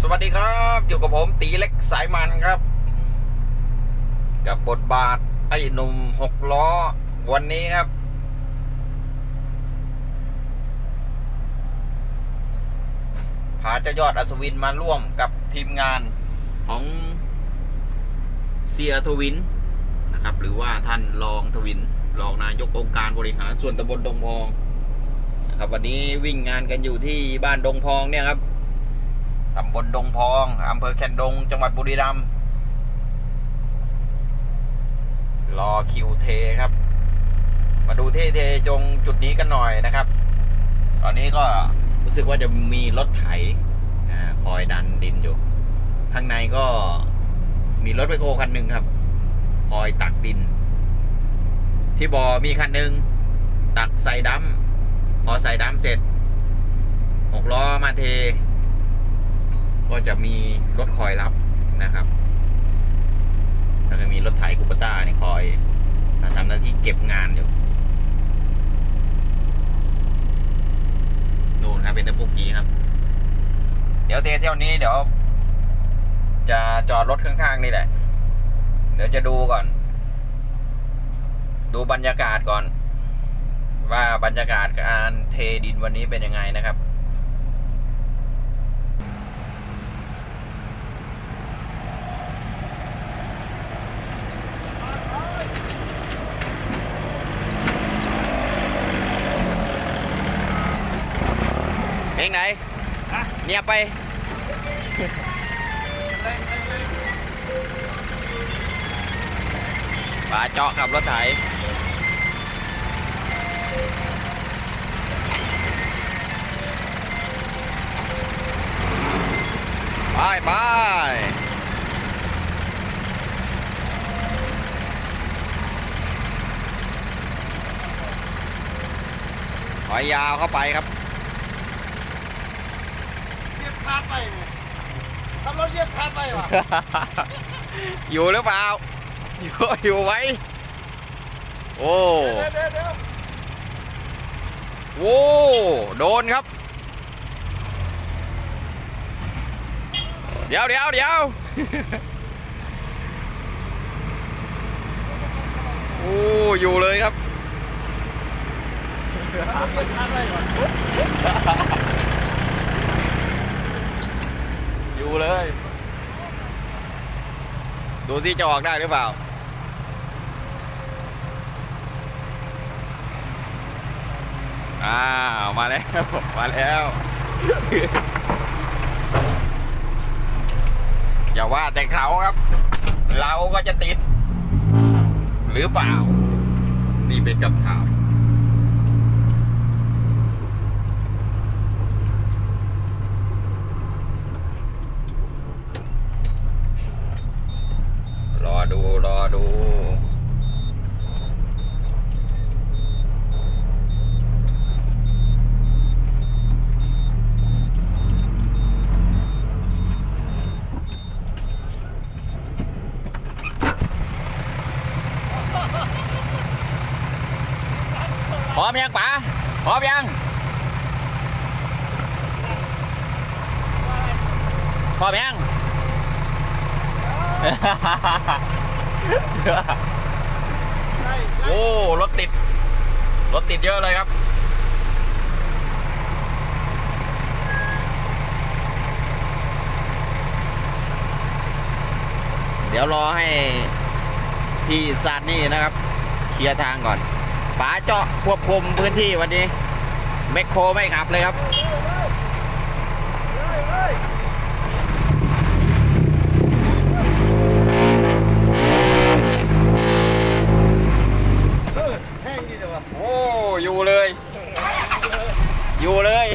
สวัสดีครับ อยู่กับผมตีเล็กสายมันครับ กับบทบาทไอ้หนุ่มหกล้อวันนี้ครับ พาเจ้ายอดอัศวินมาร่วมกับทีมงานของเซียทวินนะครับ หรือว่าท่านรองทวินรองนายกองค์การบริหารส่วนตำบลดงพองนะครับวันนี้วิ่งงานกันอยู่ที่บ้านดงพองเนี่ยครับ ตำบลดงพองอำเภอแคนดง จังหวัดบุรีรัมย์รอคิวเทครับ มาดูเทเทจงจุดนี้กันหน่อยนะครับ ตอนนี้ก็รู้สึกว่าจะมีรถไถนะคอยดันดินอยู่ ข้างในก็มีรถไบโคคันหนึ่งครับ คอยตักดิน ที่บ่อมีคันหนึ่งตักใส่ดำพอใส่ดำเสร็จหกล้อมาเท ก็จะมีรถคอยรับนะครับแล้วก็มีรถไถคูปต้านี่คอยทำหน้าที่เก็บงานอยู่นู่นครับเป็นตะปุกกี้ครับ เดี๋ยวเทเที่ยวนี้เดี๋ยว จะจอดรถข้างๆนี่แหละ เดี๋ยวจะดูก่อน ดูบรรยากาศก่อน ว่าบรรยากาศการเทดินวันนี้เป็นยังไงนะครับ เพลงไหน เงียไปป่าเจาะขับรถไถไปไปถอยยาวเข้าไปครับ เหยียบคาดไปเนี่ยทำรถเหยียบคาดไปวะอยู่หรือเปล่า อยู่อยู่ไว้โอ้เดี๋ยวเดี๋ยวเดี๋ยวโว้โดนครับ เดี๋ยวเดี๋ยวเดี๋ยวโอ้อยู่เลยครับ เหยียบคา ดูเลย ดูสิจะออกได้หรือเปล่า อ้าว มาแล้ว มาแล้ว อย่าว่าแต่เขาครับ เราก็จะติด หรือเปล่า นี่เป็นคำถาม รอ ดูรอดูพร้อมยังป๋าพร้อมยังพร้อมยังใช่ โอ้รถติด รถติดเยอะเลยครับเดี๋ยวรอให้พี่ซานนี่นะครับ เคลียร์ทางก่อนป๋าเจาะควบคุมพื้นที่วันนี้แมคโครไม่ขับเลยครับ เออแห้งดีจังวะ โอ้ อยู่เลย อยู่เลย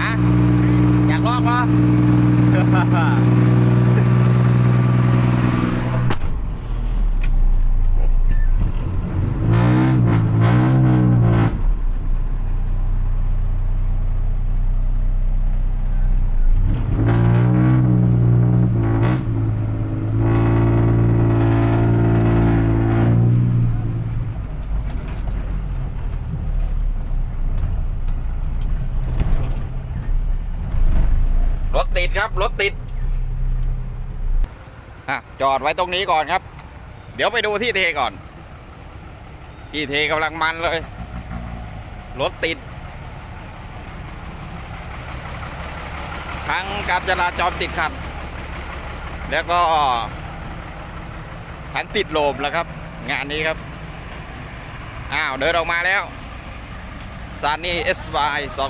อะอยากลองปะ อะ จอดไว้ตรงนี้ก่อนครับ เดี๋ยวไปดูที่เทก่อน ที่เทกำลังมันเลย รถติด ทั้งการจราจรติดขัด แล้วก็ทั้งติดโลมแล้วครับ งานนี้ครับ อ้าว เดินออกมาแล้วซานี่ SY 204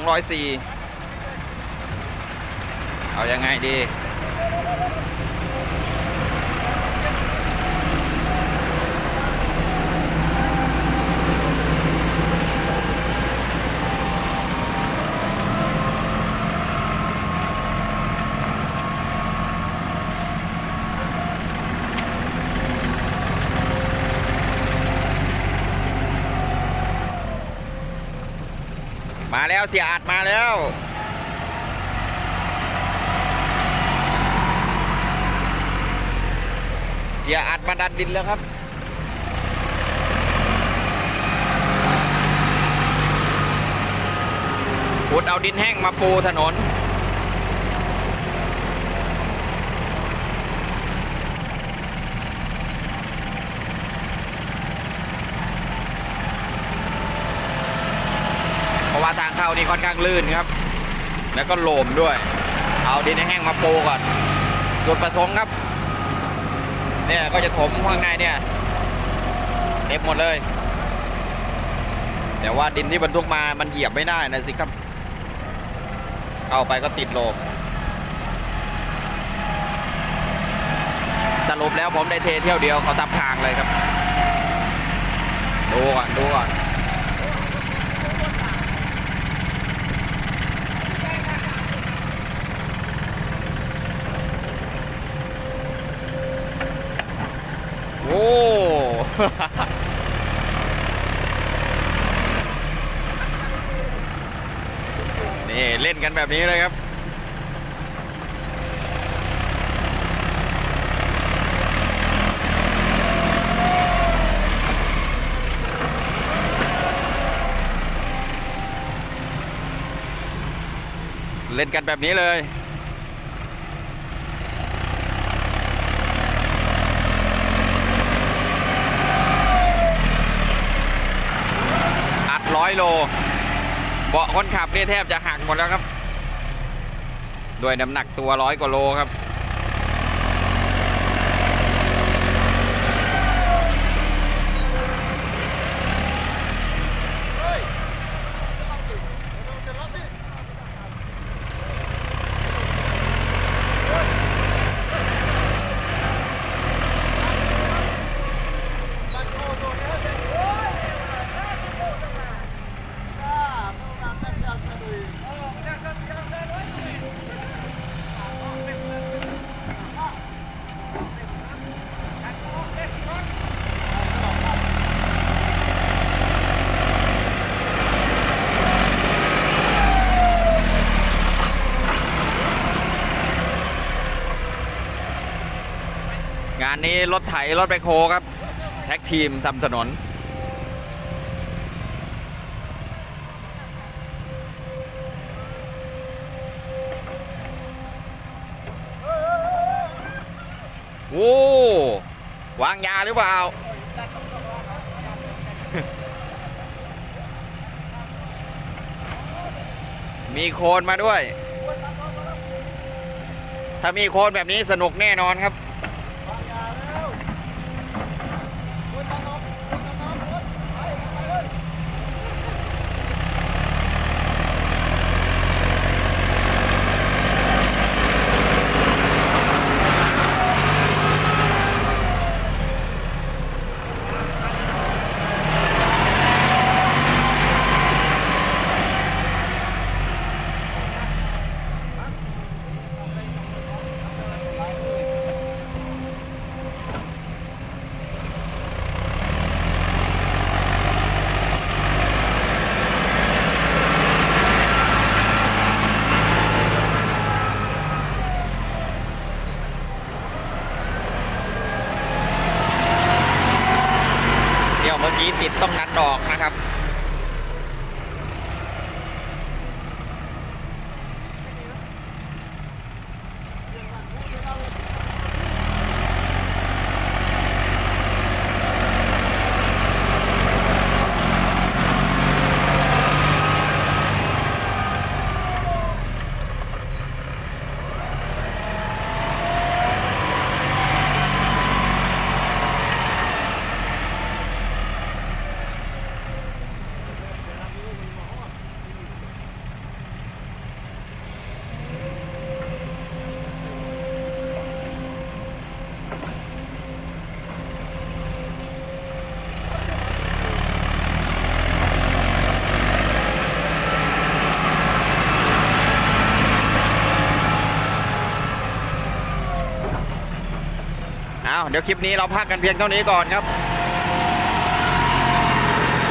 เอาอยังไงดี แล้วเสียอาดมาแล้วเสียอาดมาดันดินแล้วครับขุดเอาดินแห้งมาปูถนน ราะว่าทางเข้านี่ค่อนข้างลื่นครับ แล้วก็โลมด้วย เอาดินแห้งมาปูก่อนจุดประสงค์ครับ เนี่ยก็จะถมข้างในเนี่ยเต็มหมดเลย แต่ว่าดินที่บรรทุกมามันเหยียบไม่ได้นะสิครับเข้าไปก็ติดโลม สรุปแล้วผมได้เทเที่ยวเดียวเขาทับทางเลยครับ ดูก่อนดูก่อน โอ้ นี่ เล่นกันแบบนี้เลยครับ เล่นกันแบบนี้เลย ร้อยโล เบาะคนขับนี่แทบจะหักหมดแล้วครับ ด้วยน้ำหนักตัวร้อยกว่าโลครับ งานนี้รถไถรถแบคโฮครับ แท็กทีมทำถนน โอ้วางยาหรือเปล่ามีโคนมาด้วย ถ้ามีโคนแบบนี้สนุกแน่นอนครับ เดี๋ยวคลิปนี้เราพักกันเพียงเท่านี้ก่อนครับ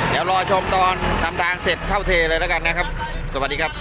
เดี๋ยวรอชมตอนทำทางเสร็จเข้าเทเลยแล้วกันนะครับ สวัสดีครับ